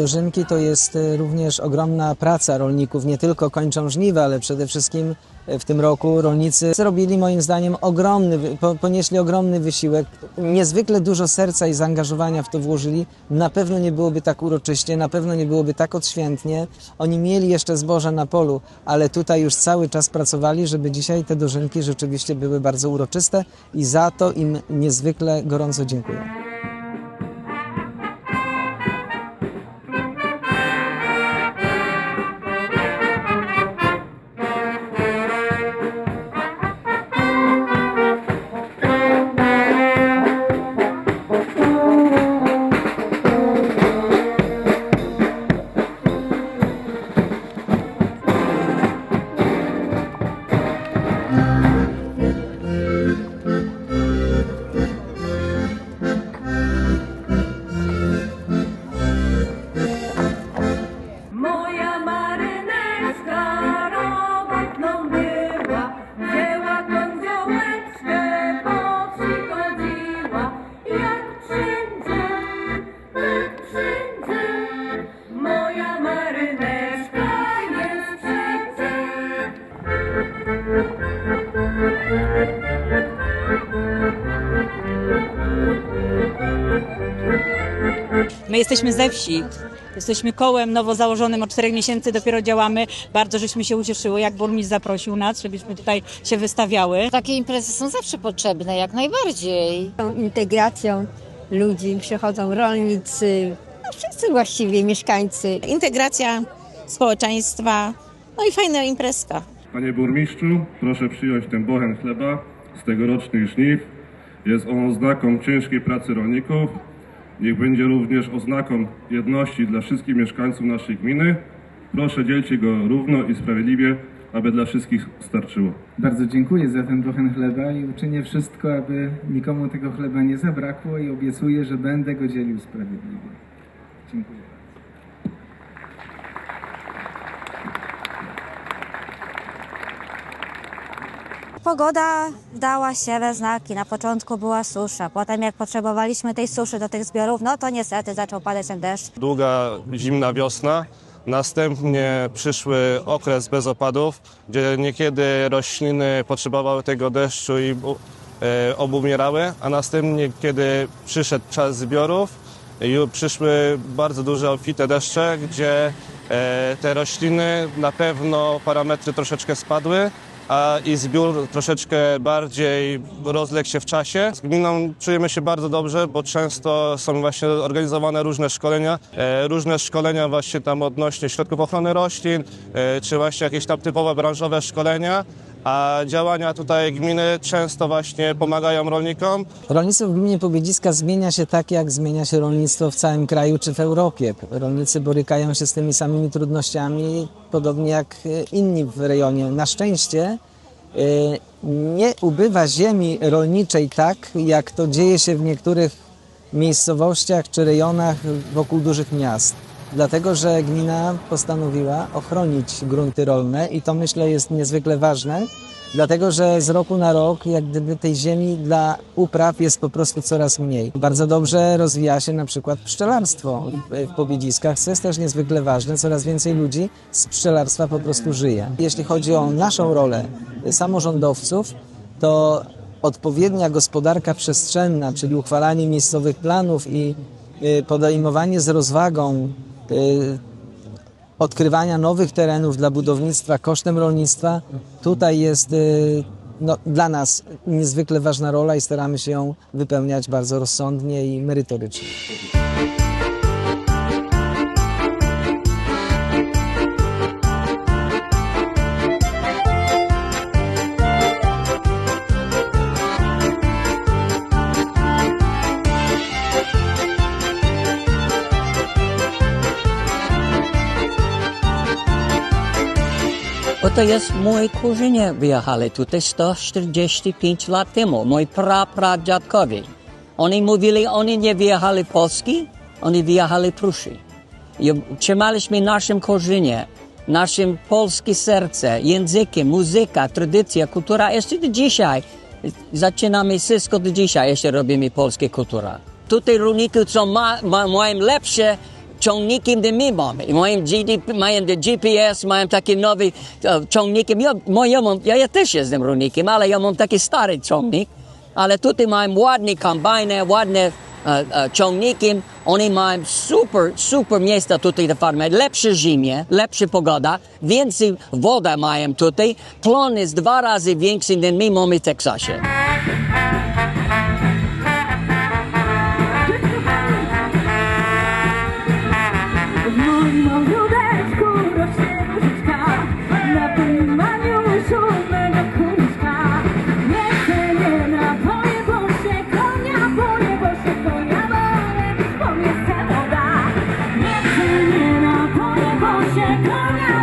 Dożynki to jest e, również ogromna praca rolników. Nie tylko kończą żniwa, ale przede wszystkim e, w tym roku rolnicy zrobili moim zdaniem ogromny, ponieśli ogromny wysiłek. Niezwykle dużo serca i zaangażowania w to włożyli. Na pewno nie byłoby tak uroczyście, na pewno nie byłoby tak odświętnie. Oni mieli jeszcze zboże na polu, ale tutaj już cały czas pracowali, żeby dzisiaj te dożynki rzeczywiście były bardzo uroczyste i za to im niezwykle gorąco dziękuję. My jesteśmy ze wsi. Jesteśmy kołem nowo założonym od czterech miesięcy, dopiero działamy. Bardzo żeśmy się ucieszyły, jak burmistrz zaprosił nas, żebyśmy tutaj się wystawiały. Takie imprezy są zawsze potrzebne, jak najbardziej. tą integracją ludzi przychodzą rolnicy, no wszyscy właściwie mieszkańcy. integracja społeczeństwa, no i fajna imprezka. Panie burmistrzu, proszę przyjąć ten bochen chleba z tegorocznych żniw. Jest on oznaką ciężkiej pracy rolników. Niech będzie również oznaką jedności dla wszystkich mieszkańców naszej gminy. Proszę dzielcie go równo i sprawiedliwie, aby dla wszystkich starczyło. Bardzo dziękuję za ten bochen chleba i uczynię wszystko, aby nikomu tego chleba nie zabrakło i obiecuję, że będę go dzielił sprawiedliwie. Dziękuję. Pogoda dała się we znaki. Na początku była susza, potem jak potrzebowaliśmy tej suszy do tych zbiorów, no to niestety zaczął padać ten deszcz. długa zimna wiosna. Następnie przyszły okres bez opadów, gdzie niekiedy rośliny potrzebowały tego deszczu i e, obumierały, a następnie, kiedy przyszedł czas zbiorów, przyszły bardzo duże obfite deszcze, gdzie e, te rośliny na pewno parametry troszeczkę spadły, a i zbiór troszeczkę bardziej rozległ się w czasie. Z gminą czujemy się bardzo dobrze, bo często są właśnie organizowane różne szkolenia, e, różne szkolenia właśnie tam odnośnie środków ochrony roślin, e, czy właśnie jakieś tam typowe branżowe szkolenia, a działania tutaj gminy często właśnie pomagają rolnikom. Rolnictwo w gminie Pobiedziska zmienia się tak, jak zmienia się rolnictwo w całym kraju czy w Europie. Rolnicy borykają się z tymi samymi trudnościami, podobnie jak e, inni w rejonie. Na szczęście e, nie ubywa ziemi rolniczej tak, jak to dzieje się w niektórych miejscowościach czy rejonach wokół dużych miast. Dlatego, że gmina postanowiła ochronić grunty rolne i to myślę jest niezwykle ważne, dlatego że z roku na rok jak gdyby tej ziemi dla upraw jest po prostu coraz mniej. Bardzo dobrze rozwija się na przykład pszczelarstwo w- Pobiedziskach, co jest też niezwykle ważne. Coraz więcej ludzi z pszczelarstwa po prostu żyje. Jeśli chodzi o naszą rolę samorządowców, to odpowiednia gospodarka przestrzenna, czyli uchwalanie miejscowych planów i y, podejmowanie z rozwagą odkrywania nowych terenów dla budownictwa kosztem rolnictwa, tutaj jest y, no, dla nas niezwykle ważna rola i staramy się ją wypełniać bardzo rozsądnie i merytorycznie. Oto jest moje korzenie wyjechali tutaj 145 lat temu, moi pra, pradziadkowie. Oni mówili, oni nie wyjechali Polski, oni wyjechali Pruszy. I trzymaliśmy naszym korzenie, naszym polskie serce, językiem, muzyka, tradycja, kultura. Jeszcze do dzisiaj zaczynamy wszystko do dzisiaj, jeszcze robimy polskie kultura. Tutaj rolnicy są ma, ma, mają lepsze ciągnikiem do my mamy. Mają, GDP, GPS, mają takie nowe e, ciągniki. Ja, ja, mam, ja, ja też jestem rolnikiem, ale ja mam taki stary ciągnik. Ale tutaj mają ładne kombajny, ładne e, e, ciągniki. Oni mają super, super miejsca tutaj do farmy. Lepsze zimie, lepsza pogoda, więcej woda mają tutaj. Plon jest dwa razy większy niż my mamy w Teksasie. Jacob.